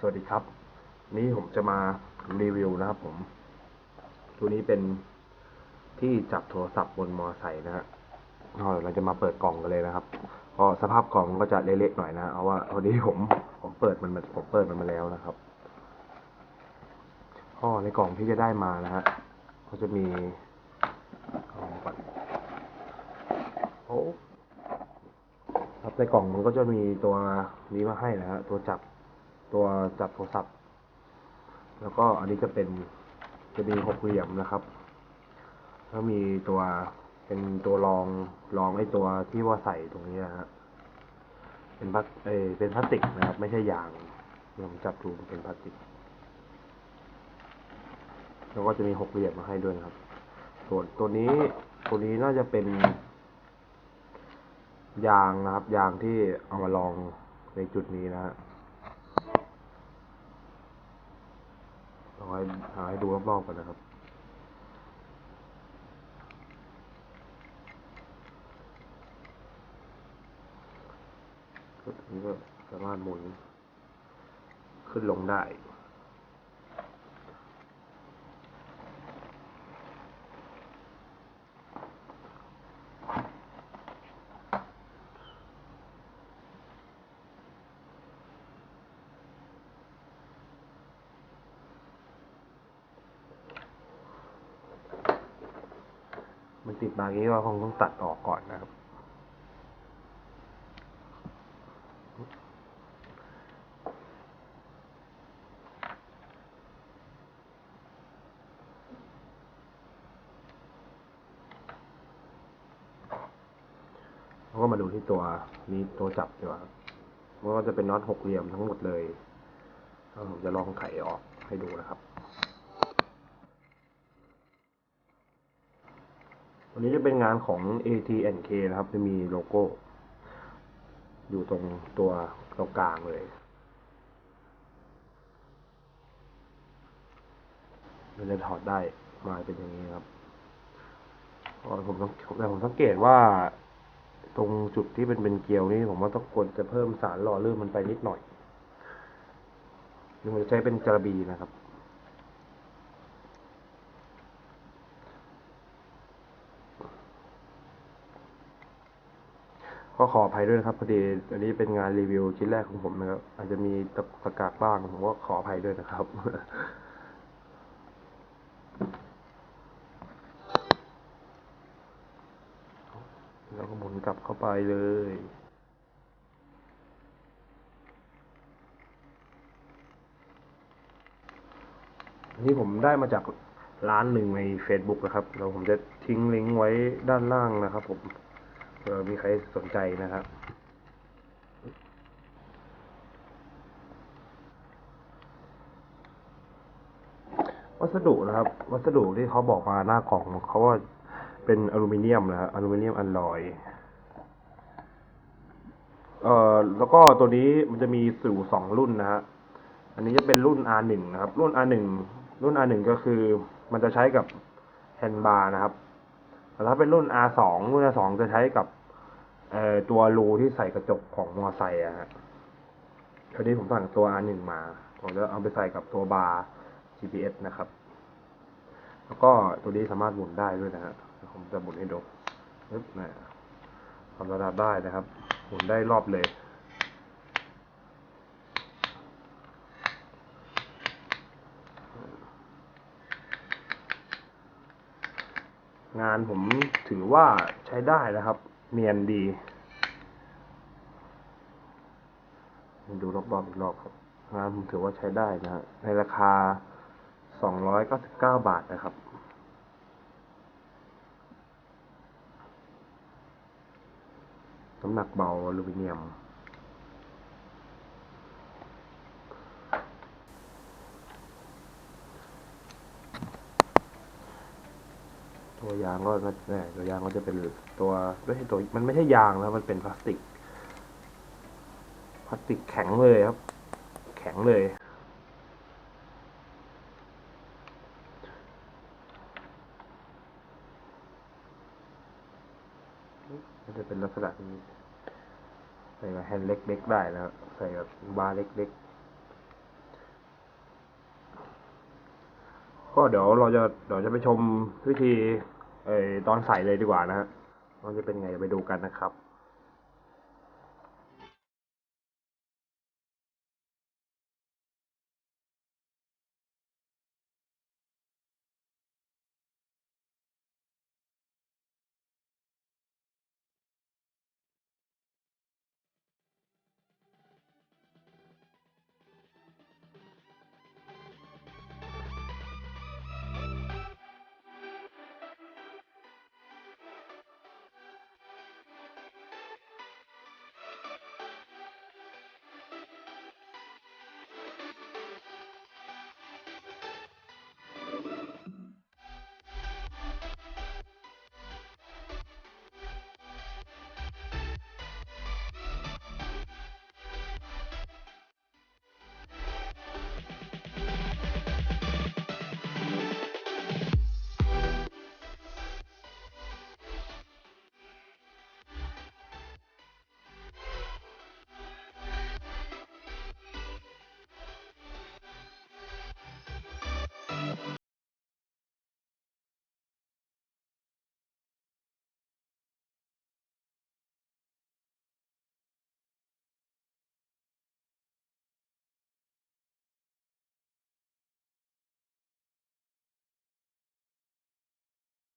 สวัสดีครับ นี้ผมจะมารีวิวนะครับผม ตัวนี้เป็นที่จับโทรศัพท์บนมอไซค์นะฮะเอเราจะมาเปิดกล่องกันเลยนะครับก็สภาพกล่องก็จะเละๆหน่อยนะเอาว่าพอดีผมผมเปิดมันมาผมเปิดมันมาแล้วนะครับก็ในกล่องที่จะได้มานะฮะก็จะมีอาก่อนโอ้ครับในกล่องมันก็จะมีตัวนี้มาให้นะฮะตัวจับ ตัวจับโทรศัพท์ แล้วก็อันนี้จะเป็นจะมีหกเหลี่ยมนะครับ แล้วมีตัวเป็นตัวรองรองไอ้ตัวที่ว่าใส่ตรงนี้นะฮะเป็นพลาสเอเป็นพลาสติกนะครับ ไม่ใช่ยางลองจับดูเป็นพลาสติก แล้วก็จะมีหกเหลี่ยมมาให้ด้วยนะครับ ส่วนตัวนี้ตัวนี้น่าจะเป็น ยางนะครับ ยางที่เอามาลองในจุดนี้นะฮะ เอาให้หาให้ดูรอบๆกันนะครับก็ถึงก็สามารถหมุนขึ้นลงได้ มันติดมาอย่างนี้ก็คงต้องตัดออกก่อนนะครับแล้วก็มาดูที่ตัวนี้ตัวจับดีกว่าครับมันก็จะเป็นน็อตหกเหลี่ยมทั้งหมดเลยผมจะลองไขออกให้ดูนะครับ วันนี้จะเป็นงานของ AT&K นะครับ จะมีโลโก้ อยู่ตรงตัวตรงกลางเลยมันจะถอดได้มาเป็นอย่างนี้ครับผมต้องแต่ผมสังเกตว่า ตรงจุดที่เป็นเป็นเกลียวนี่ผมว่าต้องควรจะเพิ่มสารหล่อลื่นมันไปนิดหน่อยนี่มันจะใช้เป็นกระบีนะครับ ก็ขออภัยด้วยนะครับพอดีอันนี้เป็นงานรีวิวชิ้นแรกของผมนะครับอาจจะมีตะตะกากบ้างผมก็ขออภัยด้วยนะครับ แล้วก็หมุนกลับเข้าไปเลยนนี้ผมได้มาจากร้านหนึ่งใน Facebook นะครับแล้วผมจะทิ้งลิงก์ไว้ด้านล่างนะครับผม เผื่อมีใครสนใจนะครับวัสดุนะครับ วัสดุที่เขาบอกมาหน้ากล่องเขาว่าเป็นอลูมิเนียมนะครับอลูมิเนียมอัลลอยเอ่อแล้วก็ตัวนี้มันจะมีสู่สองรุ่นนะฮะอันนี้จะเป็นรุ่น R1 นะครับ รุ่น R1 รุ่น R1 ก็คือมันจะใช้กับแฮนด์บาร์นะครับ แต่ถ้าเป็นรุ่น R2 รุ่น R2 จะใช้กับตัวรูที่ใส่กระจกของมอไซค์อะฮะคราวนี้ผมสั่งตัว R1 มา ผมจะเอาไปใส่กับตัวบาร์ GPS นะครับ แล้วก็ตัวนี้สามารถหมุนได้ด้วยนะฮะ ผมจะหมุนให้ดูปึ๊บนะทำระดับได้นะครับ หมุนได้รอบเลย งานผมถือว่าใช้ได้นะครับ เนียนดี ดูรอบๆอีกรอบครับ งานผมถือว่าใช้ได้นะฮะในราคา 299 บาทนะครับน้ำหนักเบาอลูมิเนียมัวยางก็เนี่ยตัวยางก็จะเป็นตัวไม่ใช่ตัวมันไม่ใช่ยางแล้วมันเป็นพลาสติก พลาสติกแข็งเลยครับ แข็งเลยมันจะเป็นลักษณะนี้ใส่มาแฮนด์เล็กๆได้นะใส่แบบบาร์เล็กๆ ก็เดี๋ยวเราจะเดี๋ยวจะไปชมวิธี ตอนใส่เลยดีกว่านะฮะมันจะเป็นไงไปดูกันนะครับ